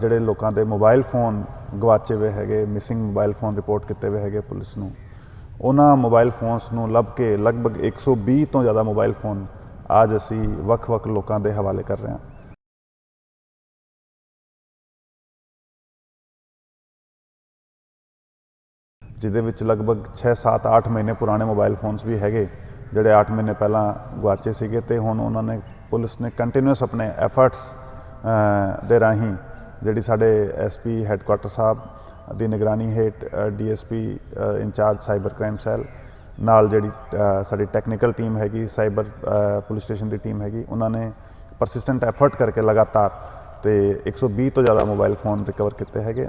ਜਿਹੜੇ ਲੋਕਾਂ ਦੇ ਮੋਬਾਈਲ ਫੋਨ ਗਵਾਚੇ ਹੋਏ ਹੈਗੇ ਮਿਸਿੰਗ ਮੋਬਾਈਲ ਫੋਨ ਰਿਪੋਰਟ ਕੀਤੇ ਹੋਏ ਹੈਗੇ ਪੁਲਿਸ ਨੂੰ, ਉਹਨਾਂ ਮੋਬਾਈਲ ਫੋਨਸ ਨੂੰ ਲੱਭ ਕੇ ਲਗਭਗ 120 ਤੋਂ ਜ਼ਿਆਦਾ ਮੋਬਾਈਲ ਫੋਨ ਅੱਜ ਅਸੀਂ ਵੱਖ-ਵੱਖ ਲੋਕਾਂ ਦੇ ਹਵਾਲੇ ਕਰ ਰਹੇ ਹਾਂ। ਜਿਹਦੇ ਵਿੱਚ ਲਗਭਗ 6 7 8 ਮਹੀਨੇ ਪੁਰਾਣੇ ਮੋਬਾਈਲ ਫੋਨਸ ਵੀ ਹੈਗੇ, ਜਿਹੜੇ 8 ਮਹੀਨੇ ਪਹਿਲਾਂ ਗਵਾਚੇ ਸੀਗੇ ਤੇ ਹੁਣ ਉਹਨਾਂ ਨੇ ਪੁਲਿਸ ਨੇ ਕੰਟੀਨਿਊਸ ਆਪਣੇ ਐਫਰਟਸ ਦੇ ਰਾਹੀਂ ਜਿਹੜੀ ਸਾਡੇ ਐਸਪੀ ਹੈੱਡਕੁਆਟਰ ਸਾਹਿਬ ਦੀ ਨਿਗਰਾਨੀ ਹੇਠ DSP incharge cyber crime cell ਨਾਲ ਜਿਹੜੀ ਸਾਡੀ ਟੈਕਨੀਕਲ ਟੀਮ ਹੈਗੀ, ਸਾਈਬਰ ਪੁਲਿਸ ਸਟੇਸ਼ਨ ਦੀ ਟੀਮ ਹੈਗੀ, ਉਹਨਾਂ ਨੇ ਪਰਸਿਸਟੈਂਟ ਐਫਰਟ ਕਰਕੇ ਲਗਾਤਾਰ ਤੇ 120 ਤੋਂ ਜ਼ਿਆਦਾ ਮੋਬਾਈਲ ਫੋਨ ਰਿਕਵਰ ਕੀਤੇ ਹੈਗੇ।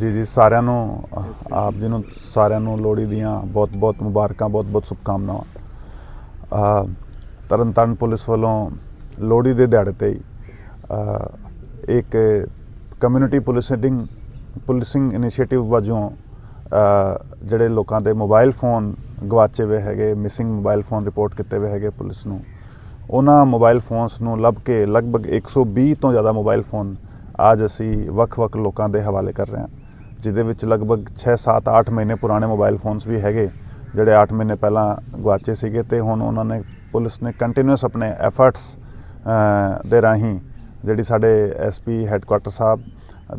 ਜੀ ਜੀ ਸਾਰਿਆਂ ਨੂੰ ਆਪ ਜੀ ਨੂੰ ਸਾਰਿਆਂ ਨੂੰ ਲੋਹੜੀ ਦੀਆਂ ਬਹੁਤ ਬਹੁਤ ਮੁਬਾਰਕਾਂ ਬਹੁਤ ਬਹੁਤ ਸ਼ੁਭਕਾਮਨਾਵਾਂ। ਅਹ, ਤਰਨਤਾਰਨ ਪੁਲਿਸ ਵੱਲੋਂ ਲੋਹੜੀ ਦੇ ਦਿਹਾੜੇ ਤੇ ਇੱਕ ਕਮਿਊਨਿਟੀ ਪੁਲਿਸਿੰਗ ਪੁਲਿਸਿੰਗ ਇਨੀਸ਼ੀਏਟਿਵ ਵਜੋਂ ਜਿਹੜੇ ਲੋਕਾਂ ਦੇ ਮੋਬਾਈਲ ਫੋਨ ਗਵਾਚੇ ਹੋਏ ਹੈਗੇ ਮਿਸਿੰਗ ਮੋਬਾਈਲ ਫੋਨ ਰਿਪੋਰਟ ਕੀਤੇ ਹੋਏ ਹੈਗੇ ਪੁਲਿਸ ਨੂੰ ਉਹਨਾਂ ਮੋਬਾਈਲ ਫੋਨਸ ਨੂੰ ਲੱਭ ਕੇ ਲਗਭਗ 120 ਤੋਂ ਜ਼ਿਆਦਾ ਮੋਬਾਈਲ ਫੋਨ ਅੱਜ ਅਸੀਂ ਵੱਖ-ਵੱਖ ਲੋਕਾਂ ਦੇ ਹਵਾਲੇ ਕਰ ਰਹੇ ਹਾਂ, ਜਿਹਦੇ ਵਿੱਚ ਲਗਭਗ 6 7 8 ਮਹੀਨੇ ਪੁਰਾਣੇ ਮੋਬਾਈਲ ਫੋਨਸ ਵੀ ਹੈਗੇ, ਜਿਹੜੇ 8 ਮਹੀਨੇ ਪਹਿਲਾਂ ਗਵਾਚੇ ਸੀਗੇ ਤੇ ਹੁਣ ਉਹਨਾਂ ਨੇ, ਪੁਲਿਸ ਨੇ ਕੰਟੀਨਿਊਸ ਆਪਣੇ ਐਫਰਟਸ ਦੇ ਰਾਹੀਂ ਜਿਹੜੀ ਸਾਡੇ ਐਸਪੀ ਹੈੱਡਕੁਆਟਰ ਸਾਹਿਬ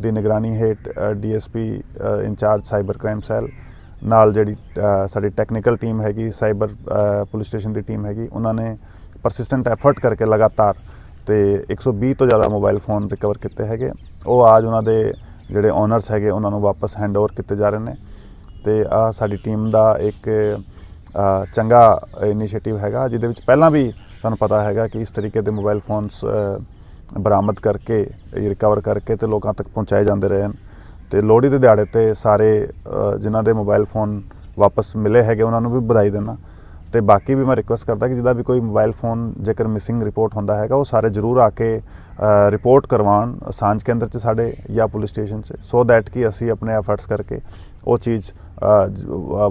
ਦੀ ਨਿਗਰਾਨੀ ਹੇਠ DSP incharge cyber crime cell ਨਾਲ ਜਿਹੜੀ ਸਾਡੀ ਟੈਕਨੀਕਲ ਟੀਮ ਹੈਗੀ ਸਾਈਬਰ ਪੁਲਿਸ ਸਟੇਸ਼ਨ ਦੀ ਟੀਮ ਹੈਗੀ, ਉਹਨਾਂ ਨੇ ਪਰਸਿਸਟੈਂਟ ਐਫਰਟ ਕਰਕੇ ਲਗਾਤਾਰ ਤੇ 120 ਤੋਂ ਜ਼ਿਆਦਾ ਮੋਬਾਈਲ ਫੋਨ ਰਿਕਵਰ ਕੀਤੇ ਹੈਗੇ। ਉਹ ਆਜ ਉਹਨਾਂ ਦੇ ਜਿਹੜੇ ਓਨਰਸ ਹੈਗੇ ਉਹਨਾਂ ਨੂੰ ਵਾਪਸ ਹੈਂਡਓਵਰ ਕੀਤੇ ਜਾ ਰਹੇ ਨੇ। ਤੇ ਆ ਸਾਡੀ ਟੀਮ ਦਾ ਇੱਕ ਚੰਗਾ ਇਨੀਸ਼ੀਏਟਿਵ ਹੈਗਾ ਜਿਹਦੇ ਵਿੱਚ ਪਹਿਲਾਂ ਵੀ ਤੁਹਾਨੂੰ ਪਤਾ ਹੈਗਾ ਕਿ ਇਸ ਤਰੀਕੇ ਦੇ ਮੋਬਾਈਲ ਫੋਨਸ ਬਰਾਮਦ ਕਰਕੇ ਰਿਕਵਰ ਕਰਕੇ ਤੇ ਲੋਕਾਂ ਤੱਕ ਪਹੁੰਚਾਏ ਜਾਂਦੇ ਰਹੇ ਹਨ। ਤੇ ਲੋਹੜੀ ਦੇ ਦਿਹਾੜੇ ਤੇ ਸਾਰੇ ਅ, ਜਿਨ੍ਹਾਂ ਦੇ ਮੋਬਾਈਲ ਫੋਨ ਵਾਪਸ ਮਿਲੇ ਹੈਗੇ ਉਹਨਾਂ ਨੂੰ ਵੀ ਵਧਾਈ ਦੇਣਾ ਤੇ ਬਾਕੀ ਵੀ ਮੈਂ ਰਿਕੁਐਸਟ ਕਰਦਾ ਕਿ ਜਿਹਦਾ ਵੀ ਕੋਈ ਮੋਬਾਈਲ ਫੋਨ ਜੇਕਰ ਮਿਸਿੰਗ ਰਿਪੋਰਟ ਹੁੰਦਾ ਹੈਗਾ ਉਹ ਸਾਰੇ ਜ਼ਰੂਰ ਆ ਕੇ ਰਿਪੋਰਟ ਕਰਵਾਉਣ ਸਾਂਝ ਕੇਂਦਰ 'ਚ ਸਾਡੇ ਜਾਂ ਪੁਲਿਸ ਸਟੇਸ਼ਨ 'ਚ ਸੋ ਦੈਟ ਕਿ ਅਸੀਂ ਆਪਣੇ ਐਫਰਟਸ ਕਰਕੇ ਉਹ ਚੀਜ਼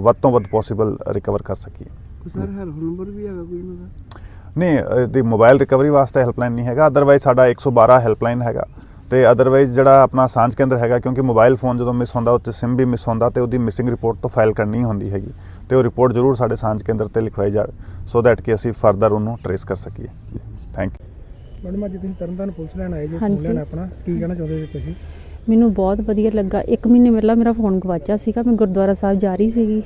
ਵੱਧ ਤੋਂ ਵੱਧ ਪੋਸੀਬਲ ਰਿਕਵਰ ਕਰ ਸਕੀਏ। ਸਰ ਹੈਲਪ ਨੰਬਰ ਵੀ ਹੈਗਾ ਕੋਈ ਦਾ? ਨਹੀਂ ਇਹਦੀ ਮੋਬਾਈਲ ਰਿਕਵਰੀ ਵਾਸਤੇ ਹੈਲਪਲਾਈਨ ਨਹੀਂ ਹੈਗਾ ਅਦਰਵਾਈਜ਼ ਸਾਡਾ 112 ਹੈਲਪਲਾਈਨ ਹੈਗਾ। ਤੇ ਅਦਰਵਾਈਜ਼ ਜਿਹੜਾ ਆਪਣਾ ਸਾਂਝ ਕੇਂਦਰ ਹੈਗਾ ਕਿਉਂਕਿ ਮੋਬਾਈਲ ਫੋਨ ਜਦੋਂ ਮਿਸ ਹੁੰਦਾ ਉੱਤੇ ਸਿਮ ਵੀ ਮਿਸ ਹੁੰਦਾ ਤੇ ਉਹਦੀ ਮਿਸਿੰਗ ਰਿਪੋਰਟ ਤੋਂ ਫਾਈਲ ਕਰਨੀ ਹੁੰਦੀ ਹੈਗੀ। ਤੇ ਉਹ ਰਿਪੋਰਟ ਜ਼ਰੂਰ ਸਾਡੇ ਸਾਂਝ ਕੇਂਦਰ ਤੇ ਲਿਖਵਾਈ ਜਾਵੇ ਸੋ ਦੈਟ ਕਿ ਅਸੀਂ ਫਰਦਰ ਉਹਨੂੰ ਟਰੇਸ ਕਰ ਸਕੀਏ। ਥੈਂਕ ਯੂ ਮੈਡਮ ਅੱਜ ਤੁਸੀਂ ਤਰਨਤਾਰਨ ਪੁਲਿਸ ਲੈਣ ਆਏ ਜੀ ਫੋਨ ਹਾਂਜੀ। ਲੈਣ ਆਪਣਾ। ਕੀ ਕਹਿਣਾ ਚਾਹੁੰਦੇ ਜੀ ਤੁਸੀਂ? ਮੈਨੂੰ ਬਹੁਤ ਵਧੀਆ ਲੱਗਾ। ਇੱਕ ਮਹੀਨੇ ਪਹਿਲਾਂ ਮੇਰਾ ਫੋਨ ਗਵਾਚਿਆ ਸੀਗਾ। ਮੈਂ ਗੁਰਦੁਆਰਾ ਸਾਹਿਬ ਜਾ ਰਹੀ ਸੀਗੀ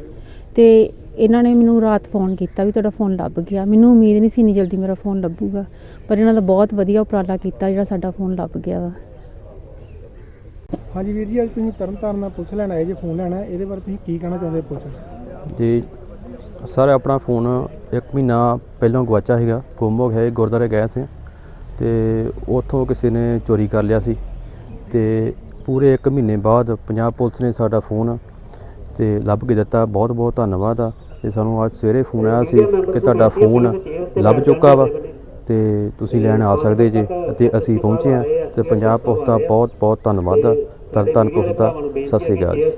ਤੇ ਇਹਨਾਂ ਨੇ ਮੈਨੂੰ ਰਾਤ ਫੋਨ ਕੀਤਾ ਵੀ ਤੁਹਾਡਾ ਫੋਨ ਲੱਭ ਗਿਆ। ਮੈਨੂੰ ਉਮੀਦ ਨਹੀਂ ਸੀ ਇੰਨੀ ਜਲਦੀ ਮੇਰਾ ਫੋਨ ਲੱਭੂਗਾ ਪਰ ਇਹਨਾਂ ਦਾ ਬਹੁਤ ਵਧੀਆ ਉਪਰਾਲਾ ਕੀਤਾ ਜਿਹੜਾ ਸਾਡਾ ਫੋਨ ਲੱਭ ਗਿਆ ਵਾ। ਹਾਂਜੀ ਵੀਰ ਜੀ ਅੱਜ ਤੁਸੀਂ ਤਰਨਤਾਰਨ ਦਾ ਪੁਲਿਸ ਲੈਣ ਆਏ ਜੀ ਫੋਨ ਲੈਣਾ। ਇਹਦੇ ਬਾਰੇ ਤੁਸੀਂ ਕੀ ਕਹਿਣਾ ਚਾਹੁੰਦੇ ਪੁਲਿਸ ਜੀ ਸਰ ਆਪਣਾ ਫੋਨ ਇੱਕ ਮਹੀਨਾ ਪਹਿਲਾਂ ਗਵਾਚਾ ਸੀਗਾ। ਗੁੰਮ ਹੋ ਗਿਆ ਸੀ, ਗੁਰਦੁਆਰੇ ਗਏ ਸੀ ਤੇ ਉੱਥੋਂ ਕਿਸੇ ਨੇ ਚੋਰੀ ਕਰ ਲਿਆ ਸੀ ਤੇ ਪੂਰੇ 1 ਮਹੀਨੇ ਬਾਅਦ ਪੰਜਾਬ ਪੁਲਿਸ ਨੇ ਸਾਡਾ ਫੋਨ ਤੇ ਲੱਭ ਕੇ ਦਿੱਤਾ। ਬਹੁਤ ਬਹੁਤ ਧੰਨਵਾਦ ਆ ਤੇ ਸਾਨੂੰ ਅੱਜ ਸਵੇਰੇ ਫੋਨ ਆਇਆ ਸੀ ਕਿ ਤੁਹਾਡਾ ਫੋਨ ਲੱਭ ਚੁੱਕਾ ਵਾ ਤੇ ਤੁਸੀਂ ਲੈਣ ਆ ਸਕਦੇ ਜੇ ਤੇ ਅਸੀਂ ਪਹੁੰਚੇ ਆ ਤੇ ਪੰਜਾਬ ਪੁਲਿਸ ਦਾ ਬਹੁਤ ਬਹੁਤ ਧੰਨਵਾਦ ਆ। ਤਰਨਤਾਰਨ ਪੁਲਿਸ ਦਾ। ਸਤਿ ਸ਼੍ਰੀ ਅਕਾਲ ਜੀ।